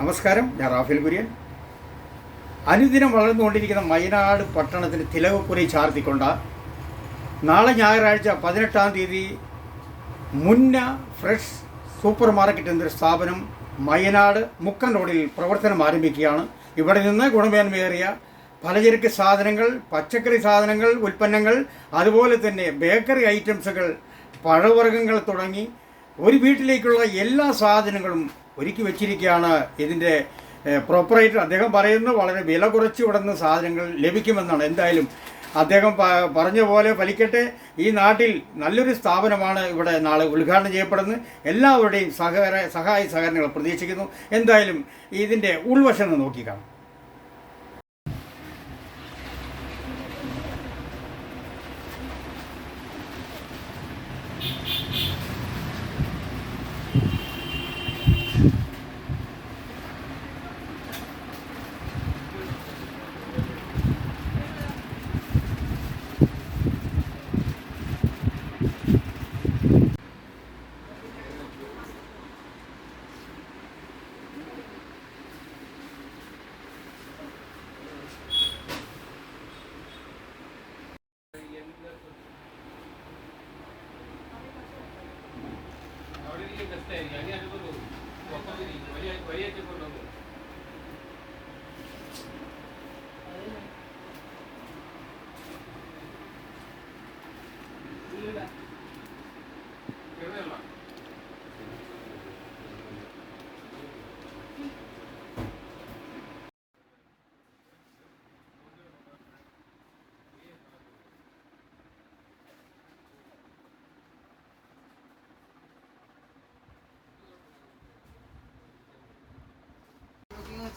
നമസ്കാരം ഞാൻ റാഫേൽ കുര്യൻ. അനുദിനം വളർന്നുകൊണ്ടിരിക്കുന്ന വയനാട് പട്ടണത്തിന് തിലകക്കുറി ചാർത്തിക്കൊണ്ട നാളെ ഞായറാഴ്ച പതിനെട്ടാം തീയതി മുന്ന ഫ്രഷ് സൂപ്പർ മാർക്കറ്റ് എന്നൊരു സ്ഥാപനം വയനാട് മുക്കൻ റോഡിൽ പ്രവർത്തനം ആരംഭിക്കുകയാണ്. ഇവിടെ നിന്ന് ഗുണമേന്മയേറിയ പലചരക്ക് സാധനങ്ങൾ പച്ചക്കറി സാധനങ്ങൾ ഉൽപ്പന്നങ്ങൾ അതുപോലെ തന്നെ ബേക്കറി ഐറ്റംസുകൾ പഴവർഗങ്ങൾ തുടങ്ങി ഒരു വീട്ടിലേക്കുള്ള എല്ലാ സാധനങ്ങളും ഒരുക്കി വെച്ചിരിക്കുകയാണ് ഇതിന്റെ പ്രോപ്പറേറ്റർ അദ്ദേഹം പറയുന്നു വളരെ വില കുറച്ച് ഇവിടെ സാധനങ്ങൾ ലഭിക്കുമെന്നാണ്. എന്തായാലും അദ്ദേഹം പറഞ്ഞ പോലെ ഫലിക്കട്ടെ ഈ നാട്ടിൽ നല്ലൊരു സ്ഥാപനമാണ് ഇവിടെ നാളെ ഉദ്ഘാടനം ചെയ്യപ്പെടുന്നത്. എല്ലാവരുടെയും സഹകര സഹായ സഹകരണങ്ങൾ പ്രതീക്ഷിക്കുന്നു. എന്തായാലും ഇതിന്റെ ഉൾവശം നോക്കിക്കാണാം. അതിപ്പോൾ പോകും പുറത്തോട്ട് വലിയ വലിയ കൊണ്ടുപോകും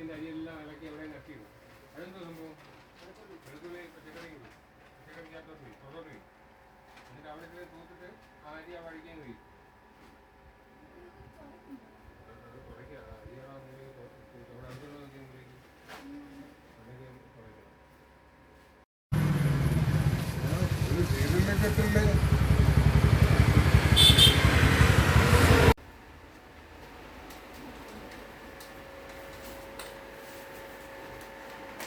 പത്തിന്റെ അരിയെല്ലാം ഇളക്കി എവിടെയും കട്ടിയിടും അതെന്തോ സംഭവം? വെളുത്തുള്ളി പച്ചക്കറി പച്ചക്കറിക്കകത്തോട്ട് പോയി പുറത്തോട്ട് പോയി എന്നിട്ട് അവിടെ ഇട്ട് തൂത്തിട്ട് ആ അരി ആ വഴിക്കാൻ കഴിയും അവിടെ അടുത്തുള്ള അല്ലെങ്കിൽ കുറയ്ക്കണം.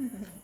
Mm-hmm.